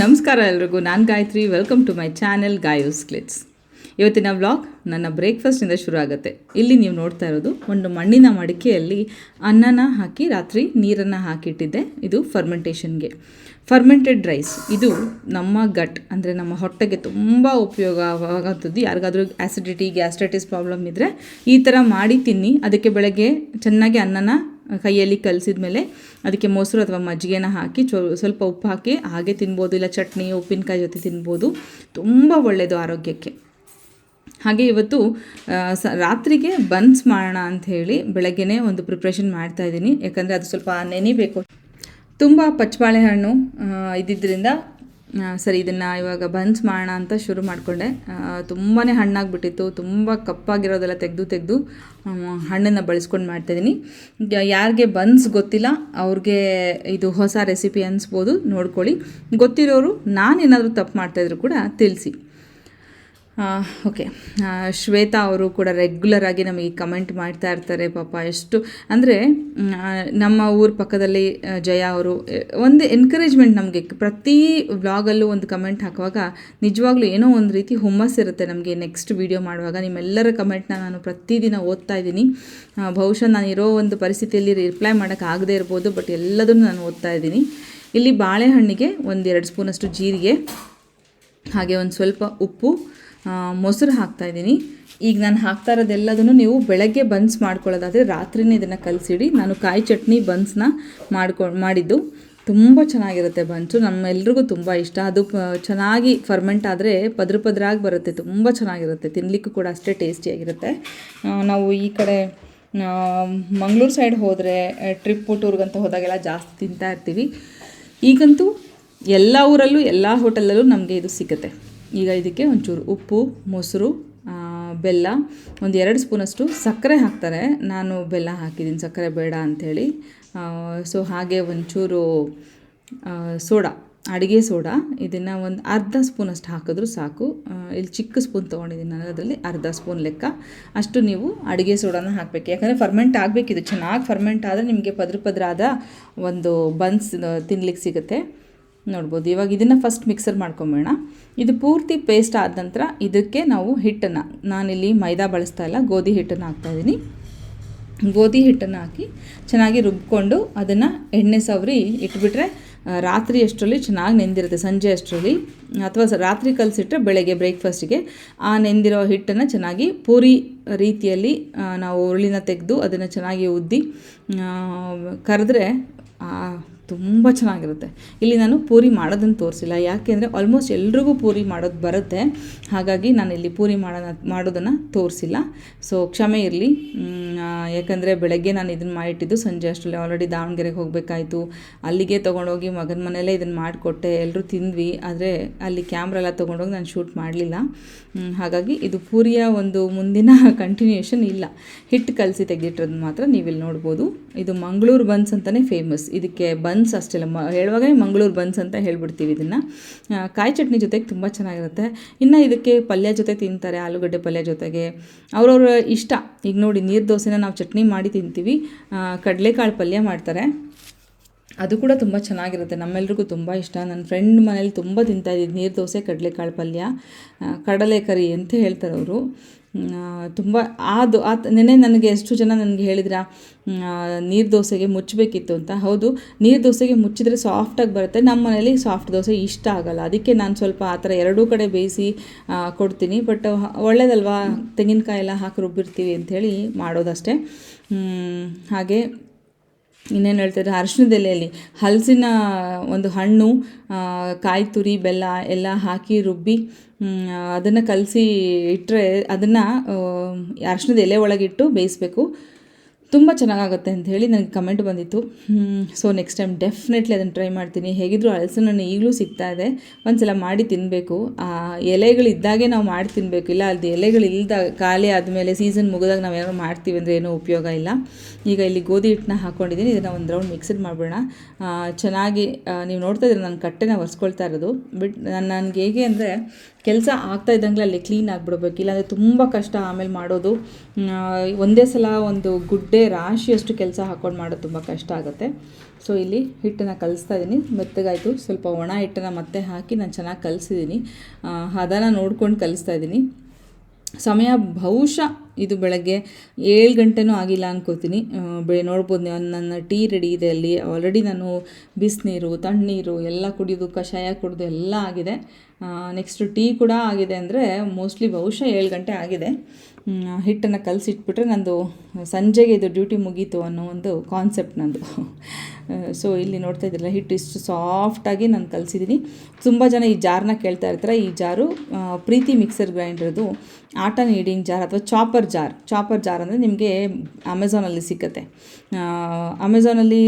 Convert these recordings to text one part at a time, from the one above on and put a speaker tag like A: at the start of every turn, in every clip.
A: ನಮಸ್ಕಾರ ಎಲ್ರಿಗೂ. ನಾನು Gayathri. Welcome to my channel Gayos ಕ್ಲಿಟ್ಸ್ ಇವತ್ತಿನ ವ್ಲಾಗ್ ನನ್ನ ಬ್ರೇಕ್ಫಾಸ್ಟಿಂದ ಶುರು ಆಗುತ್ತೆ. ಇಲ್ಲಿ ನೀವು ನೋಡ್ತಾ ಇರೋದು ಒಂದು ಮಣ್ಣಿನ ಮಡಿಕೆಯಲ್ಲಿ ಅನ್ನನ ಹಾಕಿ ರಾತ್ರಿ ನೀರನ್ನು ಹಾಕಿಟ್ಟಿದ್ದೆ. ಇದು ಫರ್ಮೆಂಟೇಷನ್ಗೆ ಫರ್ಮೆಂಟೆಡ್ ರೈಸ್ ಇದು ನಮ್ಮ ಗಟ್, ಅಂದರೆ ನಮ್ಮ ಹೊಟ್ಟೆಗೆ ತುಂಬ ಉಪಯೋಗವಾಗುತ್ತದೆ ಯಾರಿಗಾದರೂ ಆ್ಯಸಿಡಿಟಿ ಗ್ಯಾಸ್ಟ್ರೈಟಿಸ್ ಪ್ರಾಬ್ಲಮ್ ಇದ್ದರೆ ಈ ಥರ ಮಾಡಿ ತಿನ್ನಿ. ಅದಕ್ಕೆ ಬೆಳಗ್ಗೆ ಚೆನ್ನಾಗಿ ಅನ್ನನ ಕೈಯಲ್ಲಿ ಕಲಸಿದ ಮೇಲೆ ಅದಕ್ಕೆ ಮೊಸರು ಅಥವಾ ಮಜ್ಜಿಗೆನ ಹಾಕಿ ಚೊ, ಸ್ವಲ್ಪ ಉಪ್ಪು ಹಾಕಿ ಹಾಗೆ ತಿನ್ಬೋದು, ಇಲ್ಲ ಚಟ್ನಿ, ಉಪ್ಪಿನಕಾಯಿ ಜೊತೆ ತಿನ್ಬೋದು. ತುಂಬ ಒಳ್ಳೆಯದು ಆರೋಗ್ಯಕ್ಕೆ. ಹಾಗೆ ಇವತ್ತು ಸ, ರಾತ್ರಿಗೆ ಬನ್ಸ್ ಮಾಡೋಣ ಹೇಳಿ ಬೆಳಗ್ಗೆನೇ ಒಂದು ಪ್ರಿಪ್ರೇಷನ್ ಮಾಡ್ತಾ ಇದ್ದೀನಿ. ಯಾಕಂದರೆ ಅದು ಸ್ವಲ್ಪ ನೆನಿಬೇಕು. ತುಂಬ ಪಚ್ಚಬಾಳೆಹಣ್ಣು ಇದ್ದಿದ್ದರಿಂದ ಸರಿ, ಇದನ್ನು ಇವಾಗ ಬನ್ಸ್ ಮಾಡೋಣ ಅಂತ ಶುರು ಮಾಡಿಕೊಂಡೆ. ತುಂಬಾ ಹಣ್ಣಾಗಿಬಿಟ್ಟಿತ್ತು, ತುಂಬ ಕಪ್ಪಾಗಿರೋದೆಲ್ಲ ತೆಗೆದು ತೆಗೆದು ಹಣ್ಣನ್ನು ಬಳಸ್ಕೊಂಡು ಮಾಡ್ತಾಯಿದ್ದೀನಿ ಯಾರಿಗೆ ಬನ್ಸ್ ಗೊತ್ತಿಲ್ಲ, ಅವ್ರಿಗೆ ಇದು ಹೊಸ ರೆಸಿಪಿ ಅನಿಸ್ಬೋದು, ನೋಡ್ಕೊಳ್ಳಿ. ಗೊತ್ತಿರೋರು ನಾನೇನಾದರೂ ತಪ್ಪು ಮಾಡ್ತಾಯಿದ್ರು ಕೂಡ ತಿಳಿಸಿ. ಓಕೆ ಶ್ವೇತಾ ಅವರು ಕೂಡ ರೆಗ್ಯುಲರ್ ಆಗಿ ನಮಗೆ ಕಮೆಂಟ್ ಮಾಡ್ತಾ ಇರ್ತಾರೆ ಪಾಪ, ಎಷ್ಟು ಅಂದರೆ ನಮ್ಮ ಊರ ಪಕ್ಕದಲ್ಲಿ ಜಯ ಅವರು ಒಂದು ಎನ್ಕರೇಜ್ಮೆಂಟ್ ನಮಗೆ. ಪ್ರತಿ ವ್ಲಾಗಲ್ಲೂ ಒಂದು ಕಮೆಂಟ್ ಹಾಕುವಾಗ ನಿಜವಾಗ್ಲೂ ಏನೋ ಒಂದು ರೀತಿ ಹುಮ್ಮಸ್ಸಿರುತ್ತೆ ನಮಗೆ ನೆಕ್ಸ್ಟ್ ವಿಡಿಯೋ ಮಾಡುವಾಗ. ನಿಮ್ಮೆಲ್ಲರ ಕಮೆಂಟ್ನ ನಾನು ಪ್ರತಿದಿನ ಓದ್ತಾ ಇದ್ದೀನಿ. ಬಹುಶಃ ನಾನು ಇರೋ ಒಂದು ಪರಿಸ್ಥಿತಿಯಲ್ಲಿ ರಿಪ್ಲೈ ಮಾಡೋಕ್ಕಾಗದೇ ಇರ್ಬೋದು ಬಟ್ ಎಲ್ಲದನ್ನು ನಾನು ಓದ್ತಾ ಇದ್ದೀನಿ. ಇಲ್ಲಿ ಬಾಳೆಹಣ್ಣಿಗೆ ಒಂದೆರಡು ಸ್ಪೂನಷ್ಟು ಜೀರಿಗೆ, ಹಾಗೆ ಒಂದು ಸ್ವಲ್ಪ ಉಪ್ಪು ಮೊಸರು ಹಾಕ್ತಾ ಇದ್ದೀನಿ. ಈಗ ನಾನು ಹಾಕ್ತಾ ಇರೋದೆಲ್ಲದನ್ನು ನೀವು ಬೆಳಗ್ಗೆ ಬನ್ಸ್ ಮಾಡ್ಕೊಳ್ಳೋದಾದರೆ ರಾತ್ರಿನೇ ಇದನ್ನು ಕಲಸಿಡಿ. ನಾನು ಕಾಯಿ ಚಟ್ನಿ ಬನ್ಸ್ನ ಮಾಡ್ಕೊ, ಮಾಡಿದ್ದು. ತುಂಬ ಚೆನ್ನಾಗಿರುತ್ತೆ ಬನ್ಸು. ನಮ್ಮೆಲ್ರಿಗೂ ತುಂಬ ಇಷ್ಟ. ಅದು ಚೆನ್ನಾಗಿ ಫರ್ಮೆಂಟ್ ಆದರೆ ಪದ್ರ ಪದ್ರಾಗಿ ಬರುತ್ತೆ. ತುಂಬ ಚೆನ್ನಾಗಿರುತ್ತೆ. ತಿನ್ನಲಿಕ್ಕೂ ಕೂಡ ಅಷ್ಟೇ ಟೇಸ್ಟಿಯಾಗಿರುತ್ತೆ. ನಾವು ಈ ಕಡೆ ಮಂಗಳೂರು ಸೈಡ್ ಹೋದರೆ ಟ್ರಿಪ್ಪು ಟೂರ್ಗಂತ ಹೋದಾಗೆಲ್ಲ ಜಾಸ್ತಿ ತಿಂತಾ ಇರ್ತೀವಿ. ಈಗಂತೂ ಎಲ್ಲ ಊರಲ್ಲೂ, ಎಲ್ಲ ಹೋಟೆಲಲ್ಲೂ ನಮಗೆ ಇದು ಸಿಗುತ್ತೆ. ಈಗ ಇದಕ್ಕೆ ಒಂಚೂರು ಉಪ್ಪು, ಮೊಸರು ಬೆಲ್ಲ, ಒಂದು ಎರಡು ಸ್ಪೂನಷ್ಟು ಸಕ್ಕರೆ ಹಾಕ್ತಾರೆ. ನಾನು ಬೆಲ್ಲ ಹಾಕಿದ್ದೀನಿ, ಸಕ್ಕರೆ ಬೇಡ ಅಂಥೇಳಿ. ಸೊ ಹಾಗೆ ಒಂಚೂರು ಸೋಡಾ, ಅಡುಗೆ ಸೋಡಾ, ಇದನ್ನು ಒಂದು ಅರ್ಧ ಸ್ಪೂನಷ್ಟು ಹಾಕಿದ್ರೂ ಸಾಕು. ಇಲ್ಲಿ ಚಿಕ್ಕ ಸ್ಪೂನ್ ತೊಗೊಂಡಿದ್ದೀನಿ ನಾನು, ಅದರಲ್ಲಿ ಅರ್ಧ ಸ್ಪೂನ್ ಲೆಕ್ಕ. ಅಷ್ಟು ನೀವು ಅಡುಗೆ ಸೋಡಾನ ಹಾಕಬೇಕು. ಯಾಕಂದರೆ ಫರ್ಮೆಂಟ್ ಆಗಬೇಕಿದು. ಚೆನ್ನಾಗಿ ಫರ್ಮೆಂಟ್ ಆದರೆ ನಿಮಗೆ ಪದ್ರ ಪದ್ರ ಆದ ಒಂದು ಬನ್ಸ್ ತಿನ್ಲಿಕ್ಕೆ ಸಿಗುತ್ತೆ. ನೋಡ್ಬೋದು. ಇವಾಗ ಇದನ್ನು ಫಸ್ಟ್ ಮಿಕ್ಸರ್ ಮಾಡ್ಕೊಂಬೇಡ ಇದು ಪೂರ್ತಿ ಪೇಸ್ಟ್ ಆದ ನಂತರ ಇದಕ್ಕೆ ನಾವು ಹಿಟ್ಟನ್ನು, ನಾನಿಲ್ಲಿ ಮೈದಾ ಬಳಸ್ತಾ ಇಲ್ಲ, ಗೋಧಿ ಹಿಟ್ಟನ್ನು ಹಾಕ್ತಾಯಿದ್ದೀನಿ ಗೋಧಿ ಹಿಟ್ಟನ್ನು ಹಾಕಿ ಚೆನ್ನಾಗಿ ರುಬ್ಕೊಂಡು ಅದನ್ನು ಎಣ್ಣೆ ಸವರಿ ಇಟ್ಬಿಟ್ರೆ ರಾತ್ರಿ ಅಷ್ಟರಲ್ಲಿ ಚೆನ್ನಾಗಿ ನೆಂದಿರುತ್ತೆ, ಸಂಜೆ ಅಷ್ಟರಲ್ಲಿ. ಅಥವಾ ರಾತ್ರಿ ಕಲಸಿಟ್ರೆ ಬೆಳಗ್ಗೆ ಬ್ರೇಕ್ಫಾಸ್ಟಿಗೆ ಆ ನೆಂದಿರೋ ಹಿಟ್ಟನ್ನು ಚೆನ್ನಾಗಿ ಪೂರಿ ರೀತಿಯಲ್ಲಿ ನಾವು ಉರುಳಿನ ತೆಗೆದು ಅದನ್ನು ಚೆನ್ನಾಗಿ ಉದ್ದಿ ಕರೆದ್ರೆ ತುಂಬ ಚೆನ್ನಾಗಿರುತ್ತೆ. ಇಲ್ಲಿ ನಾನು ಪೂರಿ ಮಾಡೋದನ್ನು ತೋರಿಸಿಲ್ಲ. ಯಾಕೆಂದರೆ ಆಲ್ಮೋಸ್ಟ್ ಎಲ್ರಿಗೂ ಪೂರಿ ಮಾಡೋದು ಬರುತ್ತೆ. ಹಾಗಾಗಿ ನಾನು ಇಲ್ಲಿ ಪೂರಿ ಮಾಡೋಣ ಮಾಡೋದನ್ನು ತೋರಿಸಿಲ್ಲ. ಸೊ ಕ್ಷಮೆ ಇರಲಿ. ಯಾಕಂದರೆ ಬೆಳಗ್ಗೆ ನಾನು ಇದನ್ನು ಮಾಡಿಟ್ಟಿದ್ದು ಸಂಜೆ ಅಷ್ಟರಲ್ಲಿ. ಆಲ್ರೆಡಿ ದಾವಣಗೆರೆಗೆ ಹೋಗಬೇಕಾಯ್ತು. ಅಲ್ಲಿಗೆ ತೊಗೊಂಡೋಗಿ ಮಗನ ಮನೆಯಲ್ಲೇ ಇದನ್ನು ಮಾಡಿಕೊಟ್ಟೆ. ಎಲ್ಲರೂ ತಿಂದ್ವಿ. ಆದರೆ ಅಲ್ಲಿ ಕ್ಯಾಮ್ರಾ ಎಲ್ಲ ತೊಗೊಂಡೋಗಿ ನಾನು ಶೂಟ್ ಮಾಡಲಿಲ್ಲ. ಹಾಗಾಗಿ ಇದು ಪೂರಿಯ ಒಂದು ಮುಂದಿನ ಕಂಟಿನ್ಯೂಷನ್ ಇಲ್ಲ. ಹಿಟ್ಟು ಕಲಸಿ ತೆಗೆದಿಟ್ಟಿರೋದು ಮಾತ್ರ ನೀವಿಲ್ಲಿ ನೋಡ್ಬೋದು. ಇದು ಮಂಗಳೂರು ಬನ್ಸ್ ಅಂತಲೇ ಫೇಮಸ್ ಇದಕ್ಕೆ ಬನ್ಸ್ ಅಷ್ಟೆಲ್ಲ ಮ, ಹೇಳುವಾಗಲೇ ಮಂಗಳೂರು ಬನ್ಸ್ ಅಂತ ಹೇಳ್ಬಿಡ್ತೀವಿ ಇದನ್ನು. ಕಾಯಿ ಚಟ್ನಿ ಜೊತೆಗೆ ತುಂಬ ಚೆನ್ನಾಗಿರುತ್ತೆ. ಇನ್ನು ಇದಕ್ಕೆ ಪಲ್ಯ ಜೊತೆ ತಿಂತಾರೆ, ಆಲೂಗಡ್ಡೆ ಪಲ್ಯ ಜೊತೆಗೆ. ಅವ್ರವ್ರ ಇಷ್ಟ. ಈಗ ನೋಡಿ, ನೀರು ದೋಸೆನ ನಾವು ಚಟ್ನಿ ಮಾಡಿ ತಿಂತೀವಿ. ಕಡಲೆಕಾಳು ಪಲ್ಯ ಮಾಡ್ತಾರೆ. ಅದು ಕೂಡ ತುಂಬ ಚೆನ್ನಾಗಿರುತ್ತೆ. ನಮ್ಮೆಲ್ರಿಗೂ ತುಂಬ ಇಷ್ಟ. ನನ್ನ ಫ್ರೆಂಡ್ ಮನೇಲಿ ತುಂಬ ತಿಂತಾ ಇದ್ದಿದ್ದು ನೀರು ದೋಸೆ, ಕಡಲೆಕಾಳು ಪಲ್ಯ ಕಡಲೆ ಕರಿ ಅಂತ ಹೇಳ್ತಾರೆ ಅವರು. ತುಂಬ ಅದು ಆ ನೆನೆ ನನಗೆ ಎಷ್ಟು ಜನ ನನಗೆ ಹೇಳಿದ್ರ ನೀರು ದೋಸೆಗೆ ಮುಚ್ಚಬೇಕಿತ್ತು ಅಂತ. ಹೌದು, ನೀರು ದೋಸೆಗೆ ಮುಚ್ಚಿದ್ರೆ ಸಾಫ್ಟಾಗಿ ಬರುತ್ತೆ. ನಮ್ಮ ಮನೇಲಿ ಸಾಫ್ಟ್ ದೋಸೆ ಇಷ್ಟ ಆಗಲ್ಲ. ಅದಕ್ಕೆ ನಾನು ಸ್ವಲ್ಪ ಆ ಥರ ಎರಡೂ ಕಡೆ ಬೇಯಿಸಿ ಕೊಡ್ತೀನಿ. ಬಟ್ ಒಳ್ಳೇದಲ್ವಾ? ತೆಂಗಿನಕಾಯಿ ಎಲ್ಲ ಹಾಕಿ ರುಬ್ಬಿರ್ತೀವಿ ಅಂಥೇಳಿ ಮಾಡೋದಷ್ಟೇ. ಹಾಗೆ ಇನ್ನೇನು ಹೇಳ್ತಾರೆ ಅರಿಶಿಣದ ಎಲೆಯಲ್ಲಿ ಹಲಸಿನ ಒಂದು ಹಣ್ಣು ಕಾಯಿ ತುರಿ, ಬೆಲ್ಲ ಎಲ್ಲ ಹಾಕಿ ರುಬ್ಬಿ ಅದನ್ನು ಕಲಸಿ ಇಟ್ಟರೆ ಅದನ್ನು ಅರಿಶಿಣದ ಎಲೆ ಒಳಗಿಟ್ಟು ಬೇಯಿಸಬೇಕು. ತುಂಬ ಚೆನ್ನಾಗಾಗುತ್ತೆ ಅಂತ ಹೇಳಿ ನನಗೆ ಕಮೆಂಟ್ ಬಂದಿತ್ತು. ಸೊ ನೆಕ್ಸ್ಟ್ ಟೈಮ್ ಡೆಫಿನೆಟ್ಲಿ ಅದನ್ನು ಟ್ರೈ ಮಾಡ್ತೀನಿ. ಹೇಗಿದ್ದರೂ ಹಲಸು ನಾನು ಈಗಲೂ ಸಿಗ್ತಾ ಇದೆ. ಒಂದ್ಸಲ ಮಾಡಿ ತಿನ್ನಬೇಕು ಎಲೆಗಳಿದ್ದಾಗೆ ನಾವು ಮಾಡಿ ತಿನ್ನಬೇಕು ಇಲ್ಲ ಅದು ಎಲೆಗಳು ಇಲ್ದ ಖಾಲಿ ಆದಮೇಲೆ ಸೀಸನ್ ಮುಗಿದಾಗ ನಾವು ಏನಾದ್ರು ಮಾಡ್ತೀವಿ ಅಂದರೆ ಏನೂ ಉಪಯೋಗ ಇಲ್ಲ. ಈಗ ಇಲ್ಲಿ ಗೋಧಿ ಹಿಟ್ಟನ್ನ ಹಾಕ್ಕೊಂಡಿದ್ದೀನಿ ಇದನ್ನು ಒಂದು ರೌಂಡ್ ಮಿಕ್ಸಡ್ ಮಾಡಿಬಿಡೋಣ. ಚೆನ್ನಾಗಿ ನೀವು ನೋಡ್ತಾ ಇದ್ರೆ ನಾನು ಕಟ್ಟೆನ ಒರೆಸ್ಕೊಳ್ತಾ ಇರೋದು. ಬಿಟ್ ನಾನು, ನನಗೆ ಹೇಗೆ ಅಂದರೆ ಕೆಲಸ ಆಗ್ತಾ ಇದ್ದಂಗೆ ಅಲ್ಲಿ ಕ್ಲೀನ್ ಆಗಿಬಿಡ್ಬೇಕು. ಇಲ್ಲಾಂದರೆ ತುಂಬ ಕಷ್ಟ ಆಮೇಲೆ ಮಾಡೋದು. ಒಂದೇ ಸಲ ಒಂದು ಗುಡ್ಡೆ ರಾಶಿಯಷ್ಟು ಕೆಲಸ ಹಾಕ್ಕೊಂಡು ಮಾಡೋದು ತುಂಬ ಕಷ್ಟ ಆಗುತ್ತೆ. ಸೊ ಇಲ್ಲಿ ಹಿಟ್ಟನ್ನು ಕಲಿಸ್ತಾ ಇದ್ದೀನಿ ಮೆತ್ತಗಾಯಿತು. ಸ್ವಲ್ಪ ಒಣ ಹಿಟ್ಟನ್ನು ಮತ್ತೆ ಹಾಕಿ ನಾನು ಚೆನ್ನಾಗಿ ಕಲಿಸಿದ್ದೀನಿ ಹದನ ನೋಡ್ಕೊಂಡು ಕಲಿಸ್ತಾ ಇದ್ದೀನಿ ಸಮಯ ಬಹುಶಃ ಇದು ಬೆಳಗ್ಗೆ ಏಳು ಗಂಟೆನೂ ಆಗಿಲ್ಲ ಅನ್ಕೋತೀನಿ. ಬೆ, ನೋಡ್ಬೋದು ನೀವು ನನ್ನ ಟೀ ರೆಡಿ ಇದೆ ಅಲ್ಲಿ. ಆಲ್ರೆಡಿ ನಾನು ಬಿಸಿನೀರು, ತಣ್ಣೀರು ಎಲ್ಲ ಕುಡಿಯೋದು ಕಷಾಯ ಕುಡಿದು ಎಲ್ಲ ಆಗಿದೆ. ನೆಕ್ಸ್ಟ್ ಟೀ ಕೂಡ ಆಗಿದೆ ಅಂದರೆ ಮೋಸ್ಟ್ಲಿ ಬಹುಶಃ ಏಳು ಗಂಟೆ ಆಗಿದೆ. ಹಿಟ್ಟನ್ನು ಕಲಸಿಟ್ಬಿಟ್ರೆ ನಂದು ಸಂಜೆಗೆ ಇದು ಡ್ಯೂಟಿ ಮುಗೀತು ಅನ್ನೋ ಒಂದು ಕಾನ್ಸೆಪ್ಟ್ ನಂದು. ಸೊ ಇಲ್ಲಿ ನೋಡ್ತಾ ಇದ್ದಿಲ್ಲ ಹಿಟ್ಟು ಇಷ್ಟು ಸಾಫ್ಟಾಗಿ ನಾನು ಕಲಿಸಿದ್ದೀನಿ ತುಂಬ ಜನ ಈ ಜಾರ್ನ ಕೇಳ್ತಾ ಇರ್ತಾರೆ. ಈ ಜಾರು ಪ್ರೀತಿ ಮಿಕ್ಸರ್ ಗ್ರೈಂಡ್ರದು ಆಟ ನೀಡಿಂಗ್ ಜಾರ್ ಅಥವಾ ಚಾಪರ್ ಜಾರ್. ಚಾಪರ್ ಜಾರ್ ಅಂದರೆ ನಿಮಗೆ ಅಮೆಝಾನಲ್ಲಿ ಸಿಕ್ಕತ್ತೆ. ಅಮೆಝಾನಲ್ಲಿ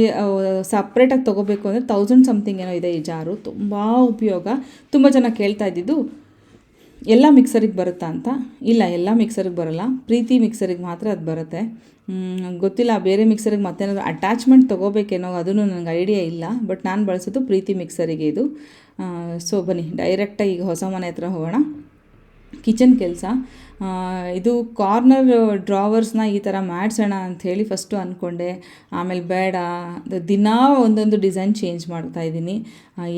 A: ಸಪ್ರೇಟಾಗಿ ತೊಗೋಬೇಕು ಅಂದರೆ ತೌಸಂಡ್ ಸಮಥಿಂಗ್ ಏನೋ ಇದೆ ಈ ಜಾರು. ತುಂಬ ಉಪಯೋಗ. ತುಂಬ ಜನ ಕೇಳ್ತಾ ಇದ್ದಿದ್ದು ಎಲ್ಲ ಮಿಕ್ಸರಿಗೆ ಬರುತ್ತಾ ಅಂತ? ಇಲ್ಲ, ಎಲ್ಲ ಮಿಕ್ಸರಿಗೆ ಬರಲ್ಲ. ಪ್ರೀತಿ ಮಿಕ್ಸರಿಗೆ ಮಾತ್ರ ಅದು ಬರುತ್ತೆ. ಗೊತ್ತಿಲ್ಲ, ಬೇರೆ ಮಿಕ್ಸರಿಗೆ ಮತ್ತೇನಾದರೂ ಅಟ್ಯಾಚ್ಮೆಂಟ್ ತೊಗೋಬೇಕೇನೋ ಅದನ್ನು ನನಗೆ ಐಡಿಯಾ ಇಲ್ಲ. ಬಟ್ ನಾನು ಬಳಸೋದು ಪ್ರೀತಿ ಮಿಕ್ಸರಿಗೆ ಇದು. ಸೊ ಬನ್ನಿ ಡೈರೆಕ್ಟಾಗಿ ಈಗ ಹೊಸ ಮನೆ ಹತ್ರ ಹೋಗೋಣ. ಕಿಚನ್ ಕೆಲಸ. ಇದು ಕಾರ್ನರ್ ಡ್ರಾವರ್ಸ್ನ ಈ ಥರ ಮಾಡಿಸೋಣ ಅಂಥೇಳಿ ಫಸ್ಟು ಅಂದ್ಕೊಂಡೆ ಆಮೇಲೆ ಬೇಡ ದಿನ ಒಂದೊಂದು ಡಿಸೈನ್ ಚೇಂಜ್ ಮಾಡ್ತಾ ಇದ್ದೀನಿ.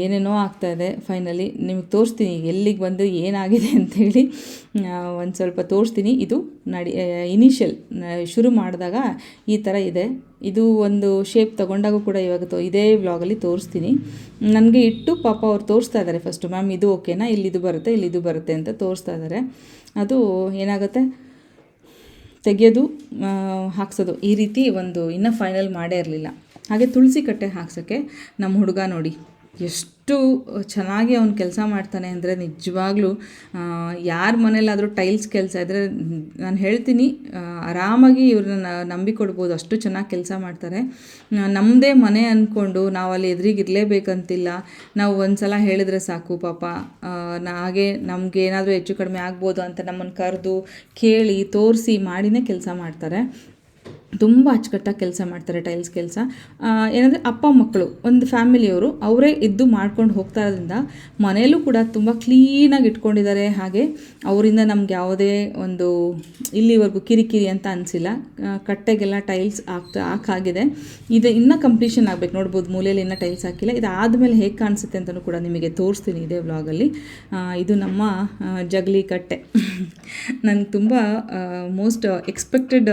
A: ಏನೇನೋ ಆಗ್ತಾ ಇದೆ, ಫೈನಲಿ ನಿಮಗೆ ತೋರಿಸ್ತೀನಿ ಎಲ್ಲಿಗೆ ಬಂದು ಏನಾಗಿದೆ ಅಂಥೇಳಿ ಒಂದು ಸ್ವಲ್ಪ ತೋರಿಸ್ತೀನಿ. ಇದು ನಡಿ ಇನಿಷಿಯಲ್ ಶುರು ಮಾಡಿದಾಗ ಈ ಥರ ಇದೆ. ಇದು ಒಂದು ಶೇಪ್ ತೊಗೊಂಡಾಗೂ ಕೂಡ ಇವಾಗ ತೋ, ಇದೇ ವ್ಲಾಗಲ್ಲಿ ತೋರಿಸ್ತೀನಿ. ನನಗೆ ಇಟ್ಟು ಪಾಪ ಅವ್ರು ತೋರಿಸ್ತಾ ಇದ್ದಾರೆ ಫಸ್ಟು ಮ್ಯಾಮ್, ಇದು ಓಕೆನಾ ಇಲ್ಲಿ ಇದು ಬರುತ್ತೆ, ಇಲ್ಲಿ ಇದು ಬರುತ್ತೆ ಅಂತ ತೋರಿಸ್ತಾ ಇದ್ದಾರೆ ಅದು ಏನಾಗುತ್ತೆ? ತೆಗೆಯೋದು ಹಾಕ್ಸೋದು. ಈ ರೀತಿ ಒಂದು ಇನ್ನೂ ಫೈನಲ್ ಮಾಡೇ ಇರಲಿಲ್ಲ. ಹಾಗೆ ತುಳಸಿ ಕಟ್ಟೆ ಹಾಕ್ಸೋಕ್ಕೆ ನಮ್ಮ ಹುಡುಗ ನೋಡಿ, ಎಷ್ಟು ಚೆನ್ನಾಗಿ ಅವನು ಕೆಲಸ ಮಾಡ್ತಾನೆ ಅಂದರೆ ನಿಜವಾಗ್ಲೂ ಯಾರ ಮನೇಲಾದರೂ ಟೈಲ್ಸ್ ಕೆಲಸ ಇದ್ದರೆ ನಾನು ಹೇಳ್ತೀನಿ ಆರಾಮಾಗಿ ಇವ್ರನ್ನ ನಂಬಿಕೊಡ್ಬೋದು. ಅಷ್ಟು ಚೆನ್ನಾಗಿ ಕೆಲಸ ಮಾಡ್ತಾರೆ. ನಮ್ಮದೇ ಮನೆ ಅಂದ್ಕೊಂಡು ನಾವು ಅಲ್ಲಿ ಎದುರಿಗಿರಲೇಬೇಕಂತಿಲ್ಲ. ನಾವು ಒಂದು ಸಲ ಹೇಳಿದ್ರೆ ಸಾಕು, ಪಾಪ ಹಾಗೆ ನಮಗೆ ಏನಾದರೂ ಹೆಚ್ಚು ಕಡಿಮೆ ಆಗ್ಬೋದು ಅಂತ ನಮ್ಮನ್ನು ಕರೆದು ಕೇಳಿ, ತೋರಿಸಿ, ಮಾಡಿನೇ ಕೆಲಸ ಮಾಡ್ತಾರೆ. ತುಂಬ ಅಚ್ಚುಕಟ್ಟಾಗಿ ಕೆಲಸ ಮಾಡ್ತಾರೆ ಟೈಲ್ಸ್ ಕೆಲಸ. ಏನಂದರೆ ಅಪ್ಪ ಮಕ್ಕಳು ಒಂದು ಫ್ಯಾಮಿಲಿಯವರು ಅವರೇ ಇದ್ದು ಮಾಡ್ಕೊಂಡು ಹೋಗ್ತಾ ಇರೋದ್ರಿಂದ ಮನೆಯಲ್ಲೂ ಕೂಡ ತುಂಬ ಕ್ಲೀನಾಗಿ ಇಟ್ಕೊಂಡಿದ್ದಾರೆ ಹಾಗೆ ಅವರಿಂದ ನಮ್ಗೆ ಯಾವುದೇ ಒಂದು ಇಲ್ಲಿವರೆಗೂ ಕಿರಿಕಿರಿ ಅಂತ ಅನಿಸಿಲ್ಲ. ಕಟ್ಟೆಗೆಲ್ಲ ಟೈಲ್ಸ್ ಆಗ್ತಾ, ಹಾಕಾಗಿದೆ. ಇದು ಇನ್ನೂ ಕಂಪ್ಲೀಷನ್ ಆಗಬೇಕು. ನೋಡ್ಬೋದು ಮೂಲೆಯಲ್ಲಿ ಇನ್ನೂ ಟೈಲ್ಸ್ ಹಾಕಿಲ್ಲ. ಇದು ಆದಮೇಲೆ ಹೇಗೆ ಕಾಣಿಸುತ್ತೆ ಅಂತಲೂ ಕೂಡ ನಿಮಗೆ ತೋರಿಸ್ತೀನಿ ಇದೇ ವ್ಲಾಗಲ್ಲಿ ಇದು ನಮ್ಮ ಜಗಲಿ ಕಟ್ಟೆ. ನನಗೆ ತುಂಬ most expected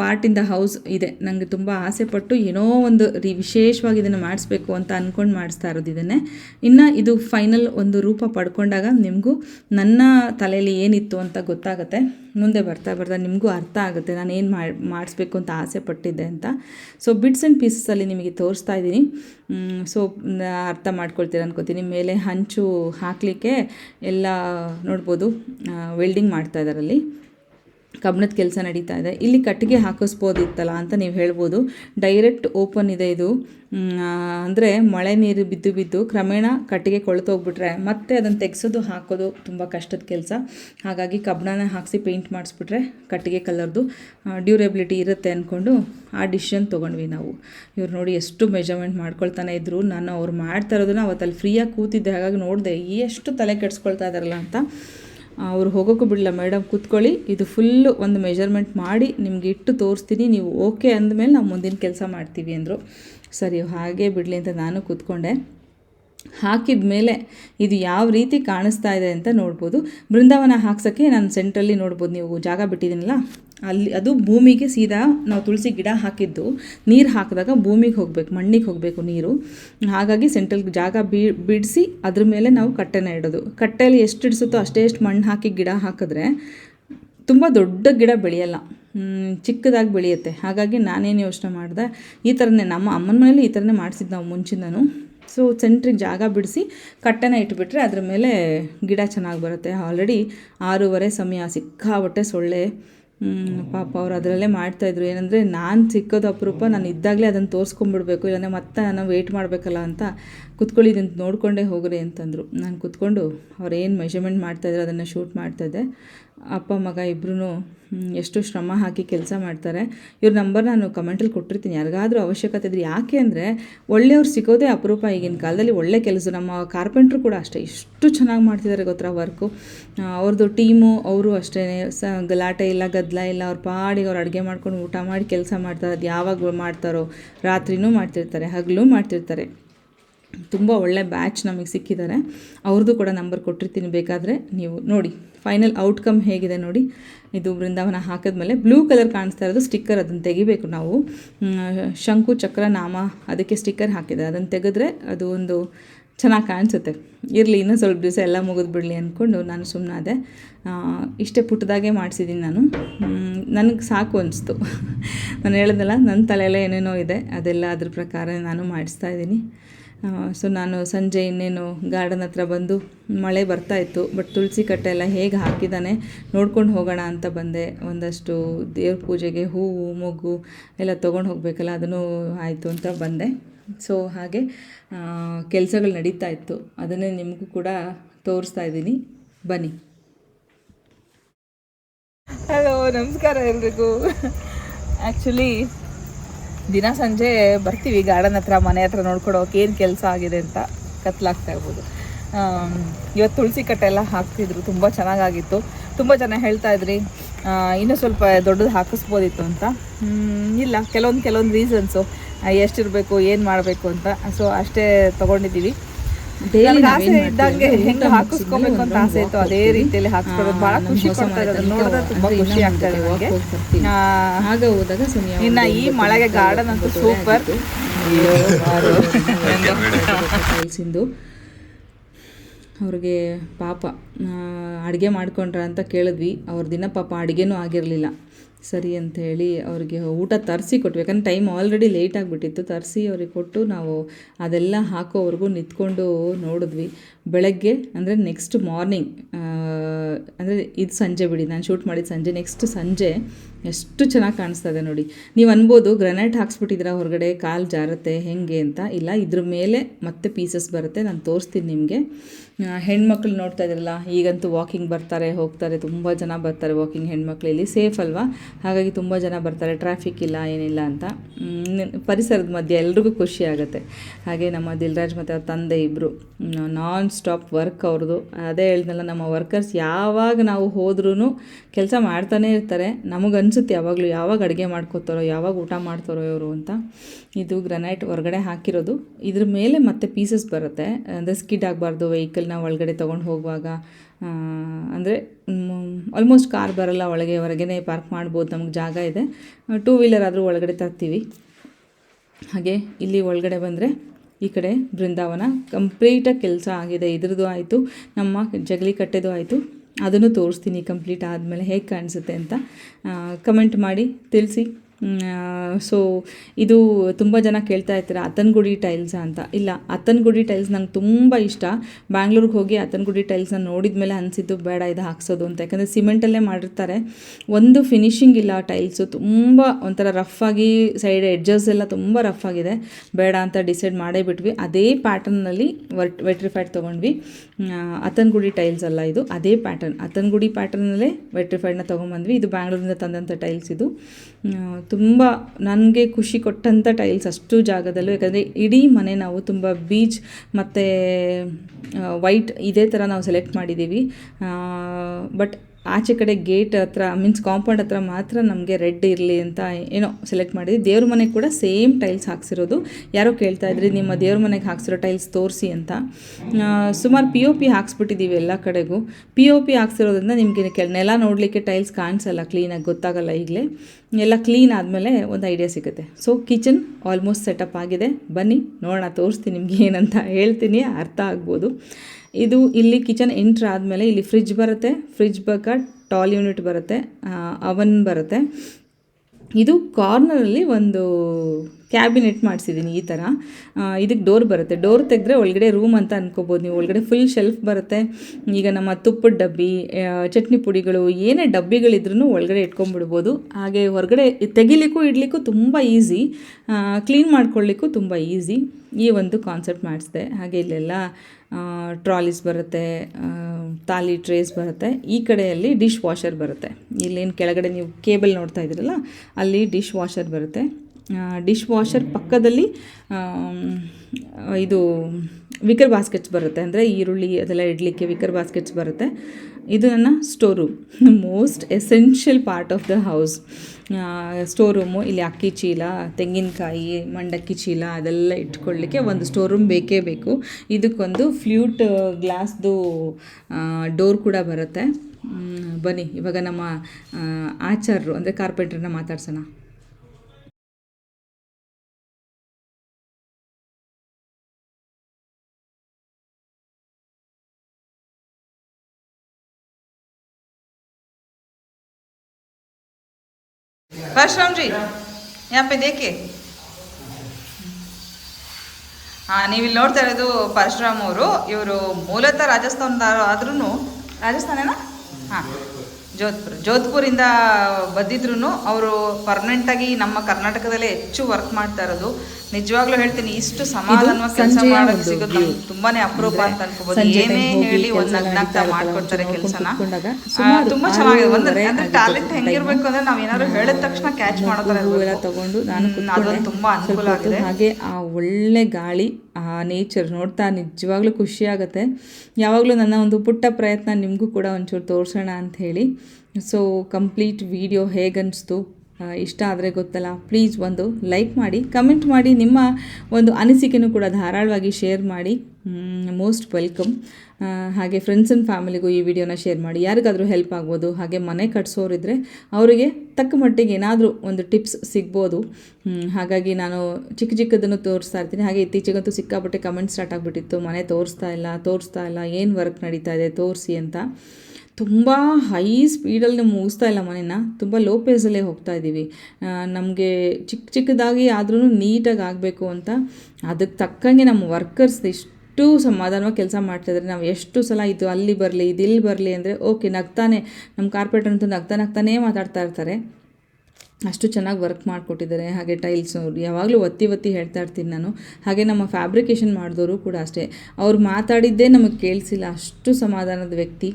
A: part in the house ಇದೆ. ನನಗೆ ತುಂಬ ಆಸೆ ಪಟ್ಟು ಏನೋ ಒಂದು ರೀ ವಿಶೇಷವಾಗಿ ಇದನ್ನು ಮಾಡಿಸ್ಬೇಕು ಅಂತ ಅಂದ್ಕೊಂಡು ಮಾಡಿಸ್ತಾ ಇರೋದು ಇದನ್ನೇ. ಇನ್ನು ಇದು ಫೈನಲ್ ಒಂದು ರೂಪ ಪಡ್ಕೊಂಡಾಗ ನಿಮಗೂ ನನ್ನ ತಲೆಯಲ್ಲಿ ಏನಿತ್ತು ಅಂತ ಗೊತ್ತಾಗುತ್ತೆ. ಮುಂದೆ ಬರ್ತಾ ಬರ್ತಾ ನಿಮಗೂ ಅರ್ಥ ಆಗುತ್ತೆ ನಾನು ಏನು ಮಾಡಿ ಮಾಡಿಸ್ಬೇಕು ಅಂತ ಆಸೆ ಪಟ್ಟಿದ್ದೆ ಅಂತ. ಸೊ ಬಿಟ್ಸ್ ಆ್ಯಂಡ್ ಪೀಸಸಲ್ಲಿ ನಿಮಗೆ ತೋರಿಸ್ತಾ ಇದ್ದೀನಿ. ಸೊ ಅರ್ಥ ಮಾಡ್ಕೊಳ್ತೀರ ಅನ್ಕೋತೀನಿ. ಮೇಲೆ ಹಂಚು ಹಾಕಲಿಕ್ಕೆ ಎಲ್ಲ ನೋಡ್ಬೋದು ವೆಲ್ಡಿಂಗ್ ಮಾಡ್ತಾ ಇದ್ದಾರಲ್ಲಿ ಕಬ್ಬಣದ ಕೆಲಸ ನಡೀತಾ ಇದೆ. ಇಲ್ಲಿ ಕಟ್ಟಿಗೆ ಹಾಕಿಸ್ಬೋದಿತ್ತಲ್ಲ ಅಂತ ನೀವು ಹೇಳ್ಬೋದು. ಡೈರೆಕ್ಟ್ ಓಪನ್ ಇದೆ ಇದು. ಅಂದರೆ ಮಳೆ ನೀರು ಬಿದ್ದು ಬಿದ್ದು ಕ್ರಮೇಣ ಕಟ್ಟಿಗೆ ಕೊಳ್ತೋಗ್ಬಿಟ್ರೆ ಮತ್ತೆ ಅದನ್ನು ತೆಗೆಸೋದು, ಹಾಕೋದು ತುಂಬ ಕಷ್ಟದ ಕೆಲಸ. ಹಾಗಾಗಿ ಕಬ್ಬಣನ ಹಾಕಿಸಿ ಪೇಂಟ್ ಮಾಡಿಸ್ಬಿಟ್ರೆ ಕಟ್ಟಿಗೆ ಕಲರ್ದು ಡ್ಯೂರೆಬಿಲಿಟಿ ಇರುತ್ತೆ ಅಂದ್ಕೊಂಡು ಆ ಡಿಸಿಷನ್ ತೊಗೊಂಡ್ವಿ ನಾವು. ಇವ್ರು ನೋಡಿ ಎಷ್ಟು ಮೆಜರ್ಮೆಂಟ್ ಮಾಡ್ಕೊಳ್ತಾನೆ ಇದ್ರು. ನಾನು ಅವ್ರು ಮಾಡ್ತಾ ಇರೋದನ್ನ ಅವತ್ತಲ್ಲಿ ಫ್ರೀಯಾಗಿ ಕೂತಿದ್ದೆ. ಹಾಗಾಗಿ ನೋಡಿದೆ ಎಷ್ಟು ತಲೆ ಕೆಡಿಸ್ಕೊಳ್ತಾ ಇದ್ದಾರಲ್ಲ ಅಂತ. ಅವ್ರು ಹೋಗೋಕ್ಕೂ ಬಿಡಲ್ಲ ಮೇಡಮ್, ಕೂತ್ಕೊಳ್ಳಿ. ಇದು ಫುಲ್ಲು ಒಂದು ಮೆಜರ್ಮೆಂಟ್ ಮಾಡಿ ನಿಮ್ಗೆ ಇಟ್ಟು ತೋರಿಸ್ತೀನಿ. ನೀವು ಓಕೆ ಅಂದಮೇಲೆ ನಾವು ಮುಂದಿನ ಕೆಲಸ ಮಾಡ್ತೀವಿ ಅಂದರು. ಸರಿ, ಹಾಗೆ ಬಿಡಲಿ ಅಂತ ನಾನು ಕೂತ್ಕೊಂಡೆ. ಹಾಕಿದ ಮೇಲೆ ಇದು ಯಾವ ರೀತಿ ಕಾಣಿಸ್ತಾ ಇದೆ ಅಂತ ನೋಡ್ಬೋದು. ಬೃಂದಾವನ ಹಾಕ್ಸೋಕ್ಕೆ ನಾನು ಸೆಂಟ್ರಲ್ಲಿ ನೋಡ್ಬೋದು. ನೀವು ಜಾಗ ಬಿಟ್ಟಿದ್ದೀನಲ್ಲ? ಅಲ್ಲಿ ಅದು ಭೂಮಿಗೆ ಸೀದಾ ನಾವು ತುಳಸಿ ಗಿಡ ಹಾಕಿದ್ದು. ನೀರು ಹಾಕಿದಾಗ ಭೂಮಿಗೆ ಹೋಗಬೇಕು, ಮಣ್ಣಿಗೆ ಹೋಗಬೇಕು ನೀರು. ಹಾಗಾಗಿ ಸೆಂಟ್ರಲ್ ಜಾಗ ಬಿ, ಬಿಡಿಸಿ ಅದ್ರ ಮೇಲೆ ನಾವು ಕಟ್ಟೆನ ಇಡೋದು. ಕಟ್ಟೆಯಲ್ಲಿ ಎಷ್ಟು ಇಡಿಸುತ್ತೋ ಅಷ್ಟೇ ಎಷ್ಟು ಮಣ್ಣು ಹಾಕಿ ಗಿಡ ಹಾಕಿದ್ರೆ ತುಂಬ ದೊಡ್ಡ ಗಿಡ ಬೆಳೆಯಲ್ಲ. ಚಿಕ್ಕದಾಗಿ ಬೆಳೆಯುತ್ತೆ. ಹಾಗಾಗಿ ನಾನೇನು ಯೋಚನೆ ಮಾಡಿದೆ, ಈ ಥರನೇ ನಮ್ಮ ಅಮ್ಮನ ಮನೇಲಿ ಈ ಥರನೇ ಮಾಡಿಸಿದ್ದು ನಾವು ಮುಂಚಿಂದನೂ. ಸೊ ಸೆಂಟ್ರಿಗೆ ಜಾಗ ಬಿಡಿಸಿ ಕಟ್ಟೆನ ಇಟ್ಬಿಟ್ರೆ ಅದ್ರ ಮೇಲೆ ಗಿಡ ಚೆನ್ನಾಗಿ ಬರುತ್ತೆ. ಆಲ್ರೆಡಿ ಆರೂವರೆ ಸಮಯ ಸಿಕ್ಕಾಬಟ್ಟೆ ಸೊಳ್ಳೆ ಪಾಪ ಅವ್ರು ಅದರಲ್ಲೇ ಮಾಡ್ತಾಯಿದ್ರು ಏನಂದರೆ ನಾನು ಸಿಕ್ಕೋದು ಅಪರೂಪ ನಾನು ಇದ್ದಾಗಲೇ ಅದನ್ನು ತೋರಿಸ್ಕೊಂಬಿಡ್ಬೇಕು, ಇಲ್ಲಾಂದರೆ ಮತ್ತೆ ನಾನು ವೆಯ್ಟ್ ಮಾಡಬೇಕಲ್ಲ ಅಂತ ಕುತ್ಕೊಳ್ಳಿ ಇದನ್ನು ನೋಡಿಕೊಂಡೇ ಹೋಗ್ರಿ ಅಂತಂದರು. ನಾನು ಕುತ್ಕೊಂಡು ಅವ್ರು ಮೆಷರ್ಮೆಂಟ್ ಮಾಡ್ತಾಯಿದ್ರು ಅದನ್ನು ಶೂಟ್ ಮಾಡ್ತಾಯಿದ್ದೆ ಅಪ್ಪ, ಮಗ ಇಬ್ಬರೂ ಎಷ್ಟು ಶ್ರಮ ಹಾಕಿ ಕೆಲಸ ಮಾಡ್ತಾರೆ. ಇವ್ರ ನಂಬರ್ ನಾನು ಕಮೆಂಟಲ್ಲಿ ಕೊಟ್ಟಿರ್ತೀನಿ. ಯಾರಿಗಾದ್ರೂ ಅವಶ್ಯಕತೆ ಇದ್ರೆ ಯಾಕೆ ಅಂದರೆ ಒಳ್ಳೆಯವ್ರು ಸಿಗೋದೇ ಅಪರೂಪ ಈಗಿನ ಕಾಲದಲ್ಲಿ ಒಳ್ಳೆ ಕೆಲಸ. ನಮ್ಮ ಕಾರ್ಪೆಂಟ್ರು ಕೂಡ ಅಷ್ಟೇ. ಎಷ್ಟು ಚೆನ್ನಾಗಿ ಮಾಡ್ತಿದ್ದಾರೆ ಗೊತ್ತಾ ವರ್ಕು. ಅವ್ರದ್ದು ಟೀಮು, ಅವರು ಅಷ್ಟೇ. ಸ, ಗಲಾಟೆ ಇಲ್ಲ ಗದ್ದಲ ಇಲ್ಲ, ಅವ್ರ ಪಾಡಿಗೆ ಅವ್ರು ಅಡುಗೆ ಮಾಡ್ಕೊಂಡು ಊಟ ಮಾಡಿ ಕೆಲಸ ಮಾಡ್ತಾರೆ. ಅದು ಯಾವಾಗ ಮಾಡ್ತಾರೋ ರಾತ್ರಿನೂ ಮಾಡ್ತಿರ್ತಾರೆ, ಹಗಲು ಮಾಡ್ತಿರ್ತಾರೆ. ತುಂಬ ಒಳ್ಳೆ ಬ್ಯಾಚ್ ನಮಗೆ ಸಿಕ್ಕಿದ್ದಾರೆ ಅವ್ರದ್ದು ಕೂಡ ನಂಬರ್ ಕೊಟ್ಟಿರ್ತೀನಿ ಬೇಕಾದರೆ ನೀವು ನೋಡಿ. ಫೈನಲ್ ಔಟ್ಕಮ್ ಹೇಗಿದೆ ನೋಡಿ. ಇದು ಬೃಂದಾವನ ಹಾಕಿದ್ಮೇಲೆ ಬ್ಲೂ ಕಲರ್ ಕಾಣಿಸ್ತಾ ಇರೋದು ಸ್ಟಿಕ್ಕರ್ ಅದನ್ನು ತೆಗಿಬೇಕು ನಾವು. ಶಂಕು ಚಕ್ರ ನಾಮ ಅದಕ್ಕೆ ಸ್ಟಿಕ್ಕರ್ ಹಾಕಿದೆ ಅದನ್ನು ತೆಗೆದ್ರೆ ಅದು ಒಂದು ಚೆನ್ನಾಗಿ ಕಾಣಿಸುತ್ತೆ. ಇರಲಿ, ಇನ್ನೂ ಸ್ವಲ್ಪ ದಿವಸ ಎಲ್ಲ ಮುಗಿದು ಬಿಡಲಿ ಅಂದ್ಕೊಂಡು ನಾನು ಸುಮ್ಮನಾದೆ ಇಷ್ಟೇ ಪುಟ್ಟದಾಗೆ ಮಾಡಿಸಿದ್ದೀನಿ ನಾನು. ನನಗೆ ಸಾಕು ಅನಿಸ್ತು. ನಾನು ಹೇಳಿದ್ನಲ್ಲ ನನ್ನ ತಲೆಯಲ್ಲೇ ಏನೇನೋ ಇದೆ. ಅದೆಲ್ಲ ಅದ್ರ ಪ್ರಕಾರ ನಾನು ಮಾಡಿಸ್ತಾ ಇದ್ದೀನಿ. ಸೊ ನಾನು ಸಂಜೆ ಇನ್ನೇನು ಗಾರ್ಡನ್ ಹತ್ರ ಬಂದು ಮಳೆ ಬರ್ತಾ ಇತ್ತು ಬಟ್ ತುಳಸಿ ಕಟ್ಟೆ ಎಲ್ಲ ಹೇಗೆ ಹಾಕಿದ್ದಾನೆ ನೋಡ್ಕೊಂಡು ಹೋಗೋಣ ಅಂತ ಬಂದೆ. ಒಂದಷ್ಟು ದೇವ್ರ ಪೂಜೆಗೆ ಹೂವು, ಮೊಗ್ಗು ಎಲ್ಲ ತೊಗೊಂಡು ಹೋಗಬೇಕಲ್ಲ, ಅದನ್ನು ಆಯಿತು ಅಂತ ಬಂದೆ. ಸೊ ಹಾಗೆ ಕೆಲಸಗಳು ನಡೀತಾ ಇತ್ತು. ಅದನ್ನೇ ನಿಮಗೂ ಕೂಡ ತೋರಿಸ್ತಾ ಇದ್ದೀನಿ. ಬನ್ನಿ.
B: ಹಲೋ ನಮಸ್ಕಾರ ಎಲ್ರಿಗೂ. ಆ್ಯಕ್ಚುಲಿ ದಿನ ಸಂಜೆ ಬರ್ತೀವಿ ಗಾರ್ಡನ್ ಹತ್ರ, ಮನೆ ಹತ್ರ ನೋಡ್ಕೊಡೋಕೆ ಏನು ಕೆಲಸ ಆಗಿದೆ ಅಂತ ಕತ್ಲಾಗ್ತಾ ಇರ್ಬೋದು. ಇವತ್ತು ತುಳಸಿ ಕಟ್ಟೆ ಎಲ್ಲ ಹಾಕ್ತಿದ್ರು, ತುಂಬ ಚೆನ್ನಾಗಾಗಿತ್ತು. ತುಂಬ ಜನ ಹೇಳ್ತಾ ಇದ್ರಿ ಇನ್ನೂ ಸ್ವಲ್ಪ ದೊಡ್ಡದು ಹಾಕಿಸ್ಬೋದಿತ್ತು ಅಂತ. ಇಲ್ಲ, ಕೆಲವೊಂದು ಕೆಲವೊಂದು ರೀಸನ್ಸು ಎಷ್ಟಿರಬೇಕು, ಏನು ಮಾಡಬೇಕು ಅಂತ. ಸೊ ಅಷ್ಟೇ ತೊಗೊಂಡಿದ್ದೀವಿ. ಆಸೆ ಇದ್ದಂಗೆ ಹೆಂಗ್ ಹಾಕಿಸ್ಕೋಬೇಕು ಅಂತ ಆಸೆ ಇತ್ತು. ಅದೇ. ರೀತಿಯಲ್ಲಿ ಹಾಕ್ಸ್ಕೊಳ್ಳೋದು ಬಹಳ ಖುಷಿ ಕೊಡ್ತಾ ಇರೋದು ನೋಡಿದ್ರೆ ತುಂಬಾ ಖುಷಿ
A: ಆಗ್ತದೆ
B: ಆಗ್ತಾ ಇದೆ ನನಗೆ
A: ಆಗ ಹೋದಾಗ ಸೋನಿಯಾ
B: ಇನ್ನ ಈ ಮಳೆಗೆ ಗಾರ್ಡನ್ ಅಂತೂ ಸೂಪರ್.
A: ಟೈಲ್ಸಿಂದು ಅವ್ರಿಗೆ ಪಾಪ ಅಡುಗೆ ಮಾಡ್ಕೊಂಡ್ರ ಅಂತ ಕೇಳಿದ್ವಿ. ಅವ್ರ ದಿನ ಪಾಪ ಅಡುಗೆನೂ ಆಗಿರಲಿಲ್ಲ. ಸರಿ ಅಂತ ಹೇಳಿ ಅವ್ರಿಗೆ ಊಟ ತರಿಸಿ ಕೊಟ್ವಿ. ಯಾಕಂದ್ರೆ ಟೈಮ್ ಆಲ್ರೆಡಿ ಲೇಟ್ ಆಗಿಬಿಟ್ಟಿತ್ತು. ತರಿಸಿ ಅವ್ರಿಗೆ ಕೊಟ್ಟು ನಾವು ಅದೆಲ್ಲ ಹಾಕೋವರೆಗೂ ನಿಂತ್ಕೊಂಡು ನೋಡಿದ್ವಿ. ಬೆಳಗ್ಗೆ ಅಂದರೆ ನೆಕ್ಸ್ಟ್ ಮಾರ್ನಿಂಗ್ ಅಂದರೆ ಇದು ಸಂಜೆ ಬಿಡಿ, ನಾನು ಶೂಟ್ ಮಾಡಿದ ಸಂಜೆ ನೆಕ್ಸ್ಟ್ ಸಂಜೆ ಎಷ್ಟು ಚೆನ್ನಾಗಿ ಕಾಣಿಸ್ತಾ ಇದೆ ನೋಡಿ. ನೀವು ಅನ್ಬೋದು ಗ್ರನೈಟ್ ಹಾಕ್ಸ್ಬಿಟ್ಟಿದ್ರೆ ಹೊರಗಡೆ, ಕಾಲು ಜಾರತ್ತೆ, ಹೆಂಗೆ ಅಂತ. ಇಲ್ಲ, ಇದ್ರ ಮೇಲೆ ಮತ್ತೆ ಪೀಸಸ್ ಬರುತ್ತೆ. ನಾನು ತೋರಿಸ್ತೀನಿ ನಿಮಗೆ. ಹೆಣ್ಮಕ್ಳು ನೋಡ್ತಾ ಇದ್ರಲ್ಲ, ಈಗಂತೂ ವಾಕಿಂಗ್ ಬರ್ತಾರೆ, ಹೋಗ್ತಾರೆ, ತುಂಬ ಜನ ಬರ್ತಾರೆ ವಾಕಿಂಗ್ ಹೆಣ್ಮಕ್ಳು ಇಲ್ಲಿ. ಸೇಫ್ ಅಲ್ವಾ? ಹಾಗಾಗಿ ತುಂಬ ಜನ ಬರ್ತಾರೆ. ಟ್ರಾಫಿಕ್ ಇಲ್ಲ, ಏನಿಲ್ಲ ಅಂತ. ಪರಿಸರದ ಮಧ್ಯೆ ಎಲ್ರಿಗೂ ಖುಷಿ ಆಗುತ್ತೆ. ಹಾಗೆ ನಮ್ಮ ದಿಲ್ರಾಜ್ ಮತ್ತು ಅವ್ರ ತಂದೆ ಇಬ್ಬರು ನಾನ್ ಸ್ಟಾಪ್ ವರ್ಕ್ ಅವ್ರದ್ದು. ಅದೇ ಹೇಳ್ದಲ್ಲ, ನಮ್ಮ ವರ್ಕರ್ಸ್ ಯಾವಾಗ ನಾವು ಹೋದ್ರೂ ಕೆಲಸ ಮಾಡ್ತಾನೆ ಇರ್ತಾರೆ. ನಮಗೆ ಅನಿಸುತ್ತೆ ಯಾವಾಗಲೂ ಯಾವಾಗ ಅಡುಗೆ ಮಾಡ್ಕೋತಾರೋ, ಯಾವಾಗ ಊಟ ಮಾಡ್ತಾರೋ ಇವರು ಅಂತ. ಇದು ಗ್ರನೈಟ್ ಹೊರಗಡೆ ಹಾಕಿರೋದು. ಇದ್ರ ಮೇಲೆ ಮತ್ತೆ ಪೀಸಸ್ ಬರುತ್ತೆ. ಅಂದರೆ ಸ್ಕಿಡ್ ಆಗಬಾರ್ದು ವೆಹಿಕಲ್ನ ಒಳಗಡೆ ತೊಗೊಂಡು ಹೋಗುವಾಗ ಅಂದರೆ ಆಲ್ಮೋಸ್ಟ್ ಕಾರ್ ಬರಲ್ಲ ಒಳಗೆ ಹೊರಗೇ ಪಾರ್ಕ್ ಮಾಡ್ಬೋದು, ನಮ್ಗೆ ಜಾಗ ಇದೆ. ಟೂ ವೀಲರ್ ಆದರೂ ಒಳಗಡೆ ತರ್ತೀವಿ. ಹಾಗೆ ಇಲ್ಲಿ ಒಳಗಡೆ ಬಂದರೆ ಈ ಕಡೆ ಬೃಂದಾವನ ಕಂಪ್ಲೀಟಾಗಿ ಕೆಲಸ ಆಗಿದೆ. ಇದ್ರದ್ದು ಆಯಿತು, ನಮ್ಮ ಜಗಲಿ ಕಟ್ಟೆದು ಆಯಿತು. ಅದನ್ನು ತೋರಿಸ್ತೀನಿ ಕಂಪ್ಲೀಟ್ ಆದಮೇಲೆ ಹೇಗೆ ಕಾಣಿಸುತ್ತೆ ಅಂತ ಕಮೆಂಟ್ ಮಾಡಿ, ತಿಳಿಸಿ. ಸೊ ಇದು ತುಂಬ ಜನ ಕೇಳ್ತಾ ಇರ್ತಾರೆ ಅತನ್ಗುಡಿ ಟೈಲ್ಸ್ ಅಂತ. ಇಲ್ಲ ಅತನ್ಗುಡಿ ಟೈಲ್ಸ್ ನಂಗೆ ತುಂಬ ಇಷ್ಟ. ಬ್ಯಾಂಗ್ಳೂರಿಗೆ ಹೋಗಿ ಅತನ್ಗುಡಿ ಟೈಲ್ಸ್ನ ನೋಡಿದ ಮೇಲೆ ಅನಿಸಿದ್ದು ಬೇಡ, ಇದು ಹಾಕ್ಸೋದು ಅಂತ. ಯಾಕಂದರೆ ಸಿಮೆಂಟಲ್ಲೇ ಮಾಡಿರ್ತಾರೆ. ಒಂದು ಫಿನಿಶಿಂಗ್ ಇಲ್ಲ ಟೈಲ್ಸು ತುಂಬ ಒಂಥರ ರಫ್ ಆಗಿ ಸೈಡ್ ಎಡ್ಜಸ್ ಎಲ್ಲ ತುಂಬ ರಫ್ ಆಗಿದೆ. ಬೇಡ ಅಂತ ಡಿಸೈಡ್ ಮಾಡೇ ಬಿಟ್ವಿ. ಅದೇ ಪ್ಯಾಟರ್ನಲ್ಲಿ ವರ್ಟ್ ವೆಟ್ರಿಫೈಡ್ ತೊಗೊಂಡ್ವಿ. ಅತನ್ಗುಡಿ ಟೈಲ್ಸ್ ಅಲ್ಲ ಇದು, ಅದೇ ಪ್ಯಾಟರ್ನ್ ಅತನ್ಗುಡಿ ಪ್ಯಾಟರ್ನಲ್ಲೇ ವೆಟ್ರಿಫೈಡ್ನ ತೊಗೊಂಬಂದ್ವಿ. ಇದು ಬ್ಯಾಂಗ್ಳೂರಿಂದ ತಂದಂಥ ಟೈಲ್ಸ್ ಇದು. ತುಂಬ ನನಗೆ ಖುಷಿ ಕೊಟ್ಟಂಥ ಟೈಲ್ಸ್ ಅಷ್ಟು ಜಾಗದಲ್ಲೂ. ಯಾಕಂದರೆ ಇಡೀ ಮನೆ ನಾವು ತುಂಬ ಬೀಚ್ ಮತ್ತು ವೈಟ್ ಇದೇ ಥರ ನಾವು ಸೆಲೆಕ್ಟ್ ಮಾಡಿದ್ದೀವಿ. ಬಟ್ ಆಚೆ ಕಡೆ ಗೇಟ್ ಹತ್ರ ಮೀನ್ಸ್ ಕಾಂಪೌಂಡ್ ಹತ್ರ ಮಾತ್ರ ನಮಗೆ ರೆಡ್ ಇರಲಿ ಅಂತ ಏನೋ ಸೆಲೆಕ್ಟ್ ಮಾಡಿದ್ವಿ. ದೇವ್ರ ಮನೆಗೆ ಕೂಡ ಸೇಮ್ ಟೈಲ್ಸ್ ಹಾಕ್ಸಿರೋದು. ಯಾರೋ ಕೇಳ್ತಾ ಇದ್ರಿ, ನಿಮ್ಮ ದೇವ್ರ ಮನೆಗೆ ಹಾಕ್ಸಿರೋ ಟೈಲ್ಸ್ ತೋರಿಸಿ ಅಂತ. ಸುಮಾರು ಪಿ ಒ ಪಿ ಹಾಕ್ಸ್ಬಿಟ್ಟಿದ್ದೀವಿ ಎಲ್ಲ ಕಡೆಗೂ. ಪಿ ಒ ಪಿ ಹಾಕ್ಸಿರೋದ್ರಿಂದ ನಿಮಗೆ ಕೆಲ ನೆಲ ನೋಡಲಿಕ್ಕೆ ಟೈಲ್ಸ್ ಕಾಣಿಸಲ್ಲ ಕ್ಲೀನಾಗಿ ಗೊತ್ತಾಗಲ್ಲ ಈಗಲೇ. ಎಲ್ಲ ಕ್ಲೀನ್ ಆದಮೇಲೆ ಒಂದು ಐಡಿಯಾ ಸಿಗುತ್ತೆ. ಸೊ ಕಿಚನ್ ಆಲ್ಮೋಸ್ಟ್ ಸೆಟಪ್ ಆಗಿದೆ. ಬನ್ನಿ, ನೋಡೋಣ, ತೋರಿಸ್ತೀನಿ ನಿಮ್ಗೆ ಏನಂತ ಹೇಳ್ತೀನಿ, ಅರ್ಥ ಆಗ್ಬೋದು. ಇದು ಇಲ್ಲಿ ಕಿಚನ್ ಎಂಟ್ರ್ ಆದಮೇಲೆ ಇಲ್ಲಿ ಫ್ರಿಜ್ ಬರುತ್ತೆ. ಫ್ರಿಜ್ ಬೇಕಾ ಟಾಲ್ ಯೂನಿಟ್ ಬರುತ್ತೆ. ಅವನ್ ಬರುತ್ತೆ. ಇದು ಕಾರ್ನರಲ್ಲಿ ಒಂದು ಕ್ಯಾಬಿನೆಟ್ ಮಾಡಿಸಿದ್ದೀನಿ ಈ ಥರ. ಇದಕ್ಕೆ ಡೋರ್ ಬರುತ್ತೆ. ಡೋರ್ ತೆಗೆದ್ರೆ ಒಳಗಡೆ ರೂಮ್ ಅಂತ ಅನ್ಕೋಬೋದು ನೀವು. ಒಳಗಡೆ ಫುಲ್ ಶೆಲ್ಫ್ ಬರುತ್ತೆ. ಈಗ ನಮ್ಮ ತುಪ್ಪದ ಡಬ್ಬಿ ಚಟ್ನಿ ಪುಡಿಗಳು, ಏನೇ ಡಬ್ಬಿಗಳಿದ್ರೂ ಒಳಗಡೆ ಇಟ್ಕೊಂಡ್ಬಿಡ್ಬೋದು. ಹಾಗೆ ಹೊರಗಡೆ ತೆಗಿಲಿಕ್ಕೂ ಇಡಲಿಕ್ಕೂ ತುಂಬ ಈಸಿ ಕ್ಲೀನ್ ಮಾಡ್ಕೊಳ್ಳಿಕ್ಕೂ ತುಂಬ ಈಸಿ ಈ ಒಂದು ಕಾನ್ಸೆಪ್ಟ್ ಮಾಡಿಸಿದೆ. ಹಾಗೆ ಇಲ್ಲೆಲ್ಲ ಟ್ರಾಲೀಸ್ ಬರುತ್ತೆ ತಾಲಿ ಟ್ರೇಸ್ ಬರುತ್ತೆ. ಈ ಕಡೆಯಲ್ಲಿ ಡಿಶ್ ವಾಷರ್ ಬರುತ್ತೆ. ಇಲ್ಲೇನು ಕೆಳಗಡೆ ನೀವು ಕೇಬಲ್ ನೋಡ್ತಾ ಇದ್ದೀರಲ್ಲ ಅಲ್ಲಿ ಡಿಶ್ ವಾಷರ್ ಬರುತ್ತೆ. ಡಿಶ್ ವಾಷರ್ ಪಕ್ಕದಲ್ಲಿ ಇದು ವಿಕರ್ ಬಾಸ್ಕೆಟ್ಸ್ ಬರುತ್ತೆ. ಅಂದರೆ ಈರುಳ್ಳಿ ಅದೆಲ್ಲ ಇಡಲಿಕ್ಕೆ ವಿಕರ್ ಬಾಸ್ಕೆಟ್ಸ್ ಬರುತ್ತೆ. ಇದು ನನ್ನ store room most essential part of the house store room ಇಲ್ಲಿ ಅಕ್ಕಿ ಚೀಲ, ತೆಂಗಿನಕಾಯಿ, ಮಂಡಕ್ಕಿ ಚೀಲ ಅದೆಲ್ಲ ಇಟ್ಕೊಳ್ಳಿಕ್ಕೆ ಒಂದು ಸ್ಟೋರ್ ರೂಮ್ ಬೇಕೇ ಬೇಕು. ಇದಕ್ಕೊಂದು ಫ್ಲ್ಯೂಟ್ ಗ್ಲಾಸ್ದು ಡೋರ್ ಕೂಡ ಬರುತ್ತೆ. ಬನ್ನಿ, ಇವಾಗ ನಮ್ಮ ಆಚಾರರು, ಅಂದರೆ ಕಾರ್ಪೆಂಟ್ರನ್ನ ಮಾತಾಡ್ಸೋಣ.
B: परशुराम जी यहाँ पे देखिए ಹಾಂ ನೀವು ಇಲ್ಲಿ ನೋಡ್ತಾ ಇರೋದು ಪರಶುರಾಮ್ ಅವರು ಇವರು ಮೂಲತಃ ರಾಜಸ್ಥಾನದವರು ಆದ್ರೂ ರಾಜಸ್ಥಾನೇನಾ ಹಾಂ ಜೋಧ್ಪುರ್ ಜೋಧ್ಪುರಿಂದ ಬಂದಿದ್ರು ಅವರು ಪರ್ಮನೆಂಟಾಗಿ ನಮ್ಮ ಕರ್ನಾಟಕದಲ್ಲೇ ಹೆಚ್ಚು ವರ್ಕ್ ಮಾಡ್ತಾ ಇರೋದು ನಿಜವಾಗ್ಲೂ ಹೇಳ್ತೀನಿ ಇಷ್ಟು ಸಮಾಧಾನವಾಗಿ ಕೆಲಸ
A: ಮಾಡೋದು
B: ಸಿಗುತ್ತೆ. ತುಂಬಾನೇ ಅಪರೂಪ ಅಂತ ಅನ್ಕೋಬಹುದು ಏನೇ ಹೇಳಿ ಒಂದ್ ನಗ್ನಾಗ್ತಾ ಮಾಡ್ಕೊಡ್ತಾರೆ ಕೆಲಸನ. ತುಂಬಾ ಚೆನ್ನಾಗಿದೆ. ಒಂದ್ ಅಂದ್ರೆ ಟ್ಯಾಲೆಂಟ್. ಹೆಂಗಿರ್ಬೇಕು ಅಂದ್ರೆ ನಾವ್ ಏನಾದ್ರು ಹೇಳಿದ ತಕ್ಷಣ ಕ್ಯಾಚ್ ಮಾಡೋದ್ರೆ
A: ತಗೊಂಡು ನಾನು
B: ಅದೊಂದು ತುಂಬಾ ಅನುಕೂಲ ಆಗಿದೆ.
A: ಹಾಗೆ ಆ ಒಳ್ಳೆ ಗಾಳಿ ಆ ನೇಚರ್ ನೋಡ್ತಾ ನಿಜವಾಗ್ಲೂ ಖುಷಿ ಆಗುತ್ತೆ. ಯಾವಾಗಲೂ ನನ್ನ ಒಂದು ಪುಟ್ಟ ಪ್ರಯತ್ನ ನಿಮಗೂ ಕೂಡ ಒಂಚೂರು ತೋರಿಸೋಣ ಅಂತ ಹೇಳಿ. ಸೊ ಕಂಪ್ಲೀಟ್ ವಿಡಿಯೋ ಹೇಗನ್ನಿಸ್ತು ಇಷ್ಟ ಆದರೆ ಗೊತ್ತಲ್ಲ. ಪ್ಲೀಸ್ ಒಂದು ಲೈಕ್ ಮಾಡಿ ಕಮೆಂಟ್ ಮಾಡಿ, ನಿಮ್ಮ ಒಂದು ಅನಿಸಿಕೆನೂ ಕೂಡ ಧಾರಾಳವಾಗಿ ಶೇರ್ ಮಾಡಿ. ಮೋಸ್ಟ್ ವೆಲ್ಕಮ್ ಹಾಗೆ ಫ್ರೆಂಡ್ಸ್ ಆ್ಯಂಡ್ ಫ್ಯಾಮಿಲಿಗೂ ಈ ವಿಡಿಯೋನ ಶೇರ್ ಮಾಡಿ. ಯಾರಿಗಾದರೂ ಹೆಲ್ಪ್ ಆಗ್ಬೋದು, ಹಾಗೆ ಮನೆ ಕಟ್ಸೋರಿದ್ರೆ ಅವರಿಗೆ ತಕ್ಕ ಮಟ್ಟಿಗೆ ಏನಾದರೂ ಒಂದು ಟಿಪ್ಸ್ ಸಿಗ್ಬೋದು. ಹಾಗಾಗಿ ನಾನು ಚಿಕ್ಕ ಚಿಕ್ಕದನ್ನು ತೋರಿಸ್ತಾ ಇರ್ತೀನಿ. ಹಾಗೆ ಇತ್ತೀಚೆಗಂತೂ ಸಿಕ್ಕಾಪಟ್ಟೆ ಕಮೆಂಟ್ ಸ್ಟಾರ್ಟ್ ಆಗಿಬಿಟ್ಟಿತ್ತು. ಮನೆ ತೋರಿಸ್ತಾ ಇಲ್ಲ ತೋರಿಸ್ತಾ ಇಲ್ಲ, ಏನು ವರ್ಕ್ ನಡೀತಾ ಇದೆ, ತೋರಿಸಿ ಅಂತ. ತುಂಬ ಹೈ ಸ್ಪೀಡಲ್ಲಿ ಮುಗಿಸ್ತಾ ಇಲ್ಲ ಮನೇನ. ತುಂಬ ಲೋ ಪೇಸಲ್ಲೇ ಹೋಗ್ತಾ ಇದ್ದೀವಿ ನಮಗೆ ಚಿಕ್ಕ ಚಿಕ್ಕದಾಗಿ ಆದ್ರೂ ನೀಟಾಗಿ ಆಗಬೇಕು ಅಂತ. ಅದಕ್ಕೆ ತಕ್ಕಂಗೆ ನಮ್ಮ ವರ್ಕರ್ಸ್ ಇಷ್ಟು ಸಮಾಧಾನವಾಗಿ ಕೆಲಸ ಮಾಡ್ತಾಯಿದ್ರೆ ನಾವು ಎಷ್ಟು ಸಲ ಇದು ಅಲ್ಲಿ ಬರಲಿ, ಇದು ಇಲ್ಲಿ ಬರಲಿ ಅಂದರೆ ಓಕೆ ನಗ್ತಾನೆ. ನಮ್ಮ ಕಾರ್ಪೆಟರ್ ಅಂತ ನಗ್ತಾ ನಗ್ತಾನೇ ಮಾತಾಡ್ತಾ ಇರ್ತಾರೆ. ಅಷ್ಟು ಚೆನ್ನಾಗಿ ವರ್ಕ್ ಮಾಡಿಕೊಟ್ಟಿದ್ದಾರೆ. ಹಾಗೆ ಟೈಲ್ಸ್ ಯಾವಾಗಲೂ ಒತ್ತಿ ಒತ್ತಿ ಹೇಳ್ತಾ ಇರ್ತೀನಿ ನಾನು. ಹಾಗೆ ನಮ್ಮ ಫ್ಯಾಬ್ರಿಕೇಷನ್ ಮಾಡಿದವರು ಕೂಡ ಅಷ್ಟೇ. ಅವ್ರು ಮಾತಾಡಿದ್ದೇ ನಮಗೆ ಕೇಳಿಸಿಲ್ಲ. ಅಷ್ಟು ಸಮಾಧಾನದ ವ್ಯಕ್ತಿ.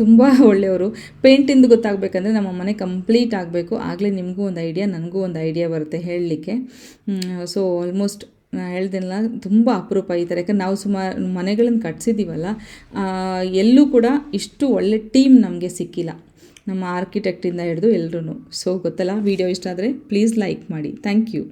A: ತುಂಬ ಒಳ್ಳೆಯವರು. ಪೇಂಟಿಂದು ಗೊತ್ತಾಗಬೇಕಂದ್ರೆ ನಮ್ಮ ಮನೆ ಕಂಪ್ಲೀಟ್ ಆಗಬೇಕು. ಆಗಲೇ ನಿಮಗೂ ಒಂದು ಐಡಿಯಾ ನನಗೂ ಒಂದು ಐಡಿಯಾ ಬರುತ್ತೆ ಹೇಳಲಿಕ್ಕೆ. ಸೊ ಆಲ್ಮೋಸ್ಟ್ ಹೇಳ್ದಿಲ್ಲ ತುಂಬ ಅಪರೂಪ ಈ ಥರ ಯಾಕಂದ್ರೆ ನಾವು ಸುಮಾರು ಮನೆಗಳನ್ನು ಕಟ್ಸಿದ್ದೀವಲ್ಲ ಎಲ್ಲೂ ಕೂಡ ಇಷ್ಟು ಒಳ್ಳೆ ಟೀಮ್ ನಮಗೆ ಸಿಕ್ಕಿಲ್ಲ. ನಮ್ಮ ಆರ್ಕಿಟೆಕ್ಟಿಂದ ಹಿಡಿದು ಎಲ್ಲರೂ ಸೊ ಗೊತ್ತಲ್ಲ ವಿಡಿಯೋ ಇಷ್ಟ ಆದರೆ ಪ್ಲೀಸ್ ಲೈಕ್ ಮಾಡಿ. Thank you